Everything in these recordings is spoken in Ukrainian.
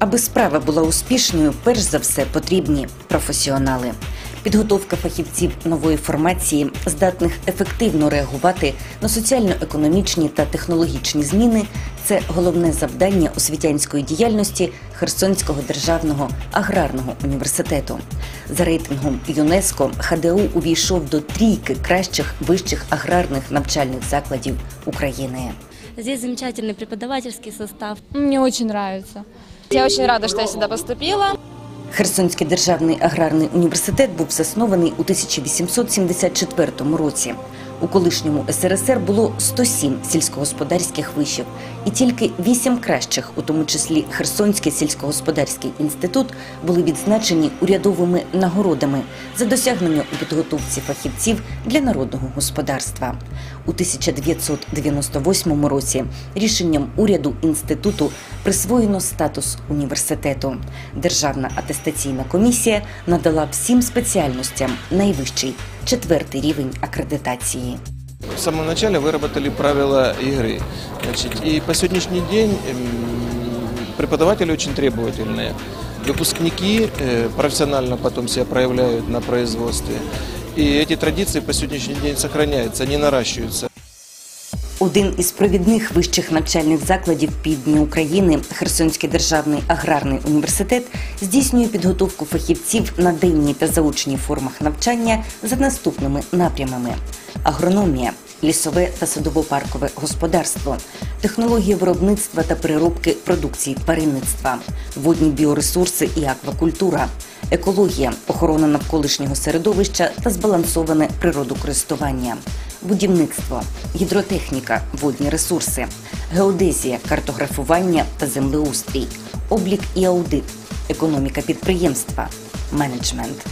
Аби справа була успішною, перш за все потрібні професіонали. Підготовка фахівців нової формації, здатних ефективно реагувати на соціально-економічні та технологічні зміни, це головне завдання освітянської діяльності Херсонського державного аграрного університету. За рейтингом ЮНЕСКО ХДУ увійшов до трійки кращих вищих аграрних навчальних закладів України. Здесь замечательный преподавательский состав. Мне очень нравится. Я очень рада, что я сюда поступила. Херсонський державний аграрний університет був заснований у 1874 році. У колишньому СРСР було 107 сільськогосподарських вишів, і тільки вісім кращих, у тому числі Херсонський сільськогосподарський інститут, були відзначені урядовими нагородами за досягнення у підготовці фахівців для народного господарства. У 1998 році рішенням уряду інституту присвоєно статус університету. Державна атестаційна комісія надала всім спеціальностям найвищий четвертий рівень акредитації. В самом начале выработали правила игры. Значит, и по сегодняшний день м, преподаватели очень требовательные. Выпускники э, профессионально потом себя проявляют на производстве. И эти традиции по сегодняшний день сохраняются, они наращиваются. Один із провідних вищих навчальних закладів півдня України, Херсонський державний аграрний університет, здійснює підготовку фахівців на денній та заочній формах навчання за наступними напрямами: агрономія, лісове та садово-паркове господарство, технології виробництва та переробки продукції тваринництва, водні біоресурси і аквакультура, екологія, охорона навколишнього середовища та збалансоване природокористування будівництво, гідротехніка, водні ресурси, геодезія, картографування та землеустрій, облік і аудит, економіка підприємства, менеджмент.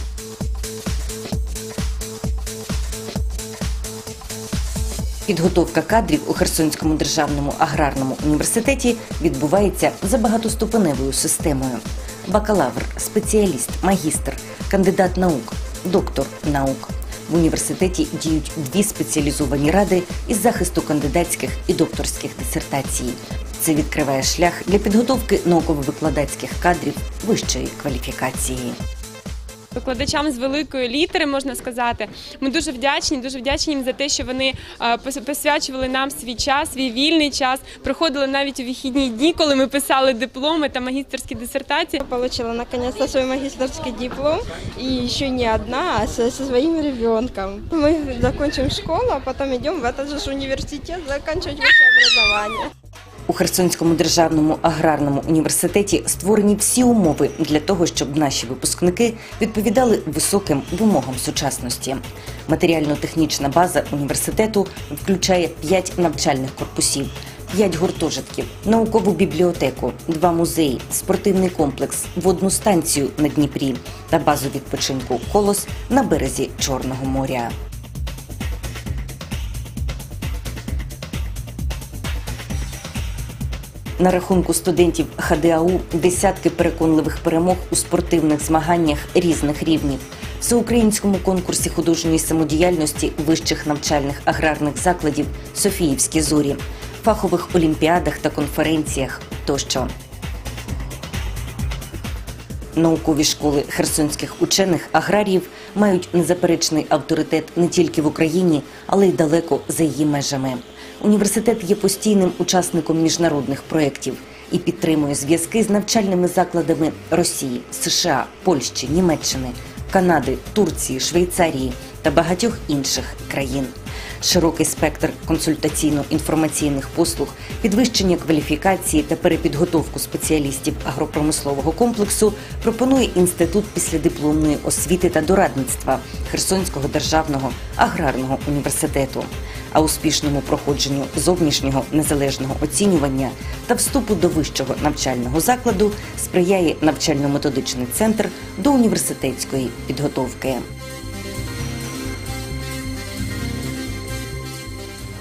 Підготовка кадрів у Херсонському державному аграрному університеті відбувається за багатоступеневою системою: бакалавр, спеціаліст, магістр, кандидат наук, доктор наук. В університеті діють дві спеціалізовані ради із захисту кандидатських і докторських дисертацій. Це відкриває шлях для підготовки науково-викладацьких кадрів вищої кваліфікації Викладачам з великої літери можна сказати. Ми дуже вдячні, дуже вдячні їм за те, що вони е, пос- посвячували нам свій час, свій вільний час. Приходили навіть у вихідні дні, коли ми писали дипломи та магістерські дисертації. Получила наконец-то свой магистрский диплом. И еще не одна, а со, со своим ребенком. Мы закончим школу, а потом идем в этот же ж университет заканчивать высшее образование. У Херсонському державному аграрному університеті створені всі умови для того, щоб наші випускники відповідали високим вимогам сучасності. Матеріально-технічна база університету включає 5 навчальних корпусів, 5 гуртожитків, наукову бібліотеку, два музеї, спортивний комплекс, водну станцію на Дніпрі та базу відпочинку Колос на березі Чорного моря. На рахунку студентів ХДАУ десятки переконливих перемог у спортивних змаганнях різних рівнів, всеукраїнському конкурсі художньої самодіяльності вищих навчальних аграрних закладів Софіївські зорі, фахових олімпіадах та конференціях тощо. Наукові школи херсонських учених аграріїв мають незаперечний авторитет не тільки в Україні, але й далеко за її межами. Університет є постійним учасником міжнародних проєктів і підтримує зв'язки з навчальними закладами Росії, США, Польщі, Німеччини, Канади, Турції, Швейцарії та багатьох інших країн. Широкий спектр консультаційно-інформаційних послуг, підвищення кваліфікації та перепідготовку спеціалістів агропромислового комплексу пропонує інститут післядипломної освіти та дорадництва Херсонського державного аграрного університету. А успішному проходженню зовнішнього незалежного оцінювання та вступу до вищого навчального закладу сприяє навчально-методичний центр до університетської підготовки.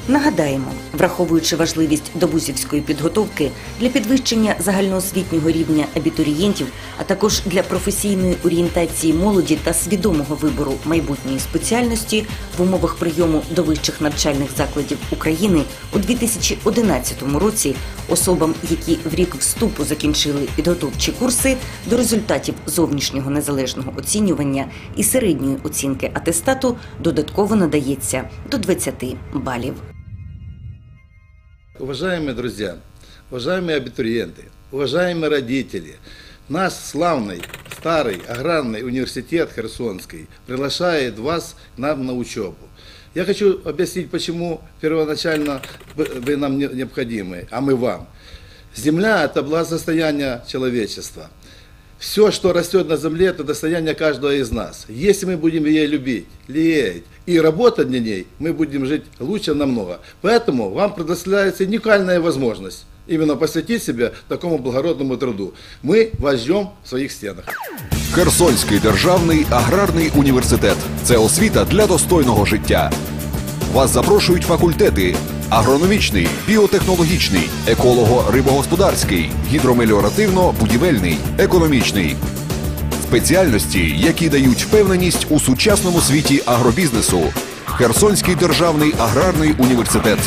Нагадаємо, Враховуючи важливість добузівської підготовки для підвищення загальноосвітнього рівня абітурієнтів, а також для професійної орієнтації молоді та свідомого вибору майбутньої спеціальності в умовах прийому до вищих навчальних закладів України у 2011 році особам, які в рік вступу закінчили підготовчі курси до результатів зовнішнього незалежного оцінювання і середньої оцінки атестату додатково надається до 20 балів. Уважаемые друзья, уважаемые абитуриенты, уважаемые родители, наш славный старый аграрный университет Херсонский приглашает вас к нам на учебу. Я хочу объяснить, почему первоначально вы нам не- необходимы, а мы вам. Земля – это благосостояние человечества. Все, что растет на земле, это достояние каждого из нас. Если мы будем ее любить, лелеять и работать на ней, мы будем жить лучше намного. Поэтому вам предоставляется уникальная возможность именно посвятить себя такому благородному труду. Мы вас ждем в своих стенах. Херсонський державний аграрний університет це освіта для достойного життя. Вас запрошують факультети: агрономічний, біотехнологічний, еколого-рибогосподарський, гідромеліоративно-будівельний, економічний. Спеціальності, які дають впевненість у сучасному світі агробізнесу. Херсонський державний аграрний університет.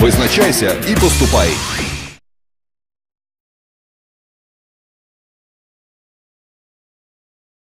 Визначайся і поступай.